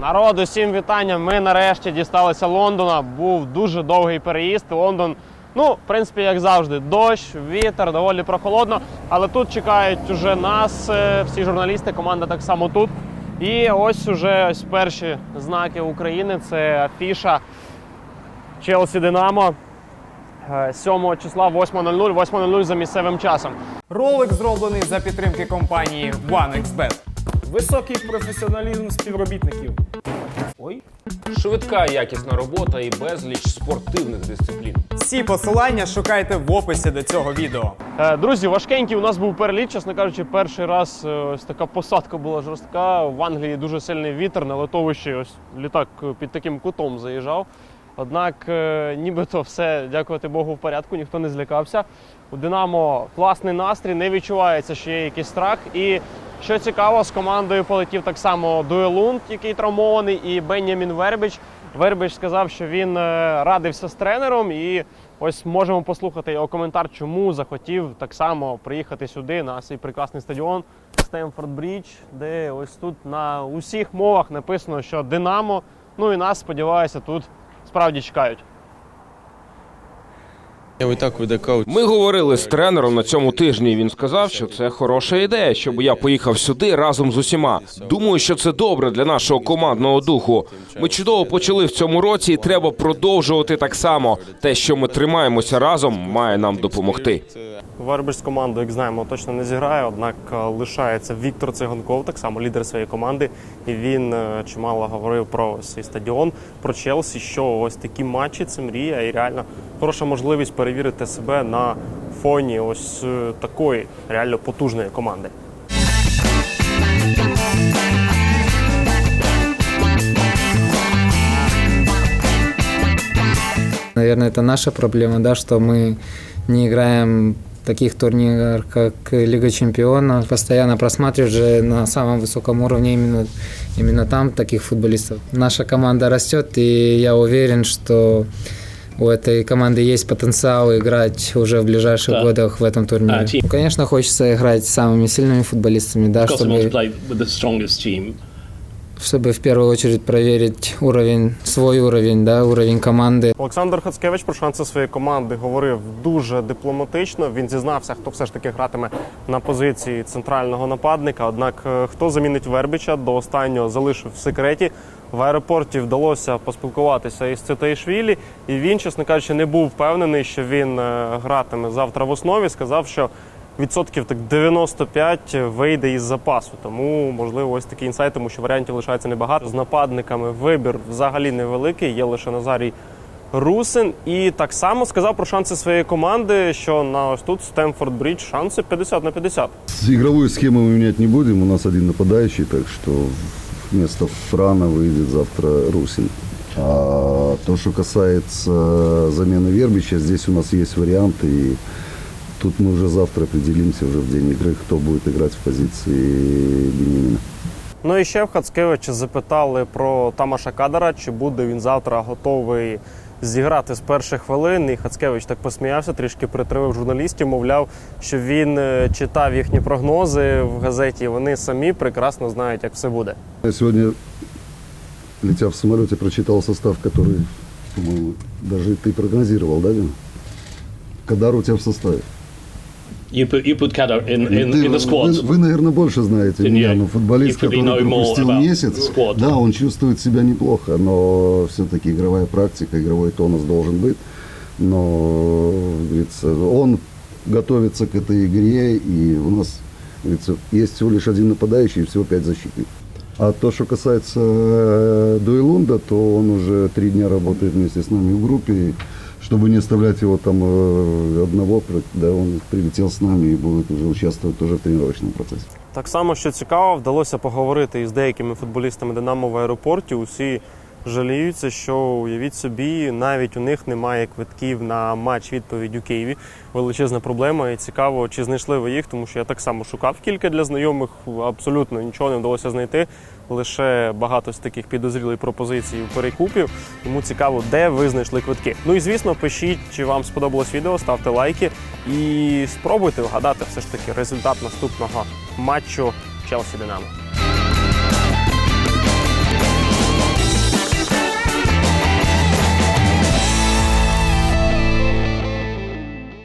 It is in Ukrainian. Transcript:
Народ, усім вітання. Ми нарешті дісталися Лондона. Був дуже довгий переїзд. Лондон, ну, в принципі, як завжди, дощ, вітер, доволі прохолодно. Але тут чекають уже нас, е, всі журналісти, команда так само тут. І ось уже ось перші знаки України. Це афіша Челсі Динамо. Е, 7 числа 8.00, 8.00 за місцевим часом. Ролик зроблений за підтримки компанії OneXBet. Високий професіоналізм співробітників. Ой. Швидка якісна робота і безліч спортивних дисциплін. Всі посилання шукайте в описі до цього відео. Е, Друзі, важкенький у нас був переліт, чесно кажучи, перший раз е, ось така посадка була жорстка. В Англії дуже сильний вітер на литовищі. Ось літак під таким кутом заїжджав. Однак, е, нібито все, дякувати Богу, в порядку, ніхто не злякався. У Динамо класний настрій, не відчувається, що є якийсь страх. І що цікаво, з командою полетів так само Дуелунд, який травмований, і Бенямін Вербіч. Вербіч сказав, що він е, радився з тренером, і ось можемо послухати його коментар, чому захотів так само приїхати сюди на цей прекрасний стадіон Стемфорд Брідж, де ось тут на усіх мовах написано, що Динамо. Ну і нас, сподіваюся, тут справді чекають. Ми говорили з тренером на цьому тижні. і Він сказав, що це хороша ідея, щоб я поїхав сюди разом з усіма. Думаю, що це добре для нашого командного духу. Ми чудово почали в цьому році, і треба продовжувати так само. Те, що ми тримаємося разом, має нам допомогти. Вербич з командою, як знаємо, точно не зіграє, однак е, лишається Віктор Циганков, так само лідер своєї команди. І він е, чимало говорив про цей стадіон, про Челсі, що ось такі матчі це мрія і реально хороша можливість перевірити себе на фоні ось е, такої реально потужної команди. Наверное, это наша проблема, да, что мы не играем в таких турнирах, как Лига Чемпионов. Постоянно просматриваешь же на самом высоком уровне именно, именно там таких футболистов. Наша команда растет, и я уверен, что у этой команды есть потенциал играть уже в ближайших Да. годах в этом турнире. А, team. Ну, Конечно, хочется играть с самыми сильными футболистами, да, Of course, I want to чтобы, чтобы в первую очередь проверить уровень, свой уровень, да, уровень команды. Олександр Хацкевич про шанси своєї команди говорив дуже дипломатично. Він зізнався, хто все ж таки гратиме на позиції центрального нападника. Однак, е, хто замінить Вербіча, до останнього залишив в секреті. В аеропорті вдалося поспілкуватися із Цитаїшвілі, і він, чесно кажучи, не був впевнений, що він е, гратиме завтра в основі. Сказав, що відсотків так 95 вийде із запасу. Тому можливо ось такий інсайт, тому що варіантів лишається небагато. З нападниками вибір взагалі невеликий. Є лише Назарій Русин. І так само сказав про шанси своєї команди, що на ось тут Стемфорд Брідж шанси 50 на 50. Игровую схему мы менять не будем. У нас один нападающий, так что вместо Франа выйдет завтра Русин. А то, что касается замены Вербича, здесь у нас есть варианты. И тут мы уже завтра определимся уже в день игры, кто будет играть в позиции Бенемина. Ну і ще в Хацкевича запитали про Тамаша Кадара, чи буде він завтра готовий зіграти з перших хвилин. І Хацкевич так посміявся, трішки притривив журналістів. Мовляв, що він е, читав їхні прогнози в газеті. і Вони самі прекрасно знають, як все буде. Я сегодня, летя в самолете, прочитал состав, который, по-моему, даже ты прогнозировал, да, Дим? Кадар у тебя в составе. You put you put Kadar in, in, Ты- in the squad. Вы, вы, наверное, больше знаете Then меня, но футболист, который пропустил месяц, squad. да, он чувствует себя неплохо, но все-таки игровая практика, игровой тонус должен быть. Но, говорится, он готовится к этой игре, и у нас, говорится, есть всего лишь один нападающий и всего пять защитников. А то, что касается э, Дуэлунда, то он уже три дня работает вместе с нами в группе. Чтобы не оставлять его там э, одного, да, он прилетел с нами и будет уже участвовать тоже в тренировочном процессе. Так само, що цікаво, вдалося поговорити із деякими футболістами Динамо в аеропорті. Усі жаліються, що уявіть собі, навіть у них немає квитків на матч відповідь у Києві. Величезна проблема. І цікаво, чи знайшли ви їх, тому що я так само шукав кілька для знайомих. Абсолютно нічого не вдалося знайти. Лише багато з таких підозрілих пропозицій у перекупів. Тому цікаво, де ви знайшли квитки. Ну і звісно, пишіть, чи вам сподобалось відео, ставте лайки і спробуйте вгадати все ж таки результат наступного матчу Челсі Динамо.